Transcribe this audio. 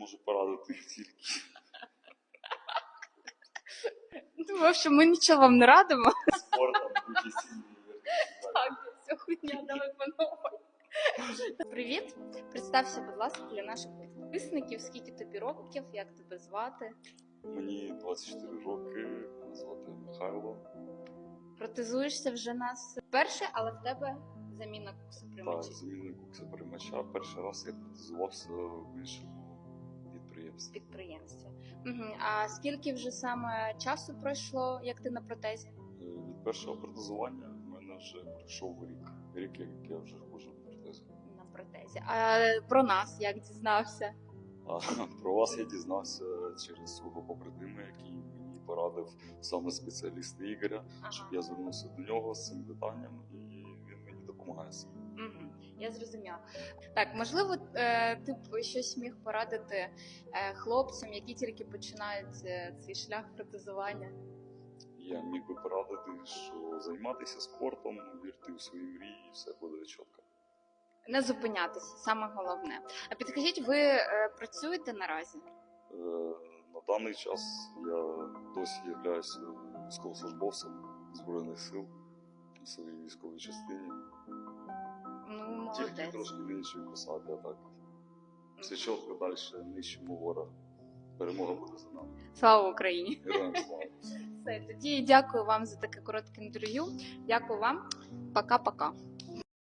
можу порадити тільки. Ну, в общем, ми нічого вам не радимо. Спортом, участі. Так, це хуйня, давай по Привіт, представся, будь ласка, для наших підписників. Скільки тобі років, як тебе звати? Мені 24 роки, мене звати Михайло. Протезуєшся вже нас вперше, але в тебе заміна куксу Так, замінник приймача. Перший раз я протезувався в іншому підприємстві. Угу. А скільки вже саме часу пройшло, як ти на протезі? Е, Від першого протезування в мене вже пройшов рік. Рік, як я вже ходжу в протезу. На протезі. А про нас як дізнався? А про вас я дізнався через свого побратима, який мені порадив саме спеціаліст Ігоря, щоб я звернувся до нього з цим питанням, і він мені допомагає. Я зрозуміла. Так, можливо, е, ти б щось міг порадити е, хлопцям, які тільки починають е, цей шлях протезування. Я міг би порадити, що займатися спортом, вірти в свої мрії, і все буде чітко. Не зупинятися, саме головне. А підкажіть, ви працюєте наразі? Е, На даний час я досі являюся військовослужбовцем Збройних сил у своїй військовій частині. Тільки трошки в іншій посаді, а так. Все чітко далі нищимо ворога. Перемога буде за нами. Слава Україні! Героям слава! Все, тоді дякую вам за таке коротке інтерв'ю. Дякую вам. Пока-пока.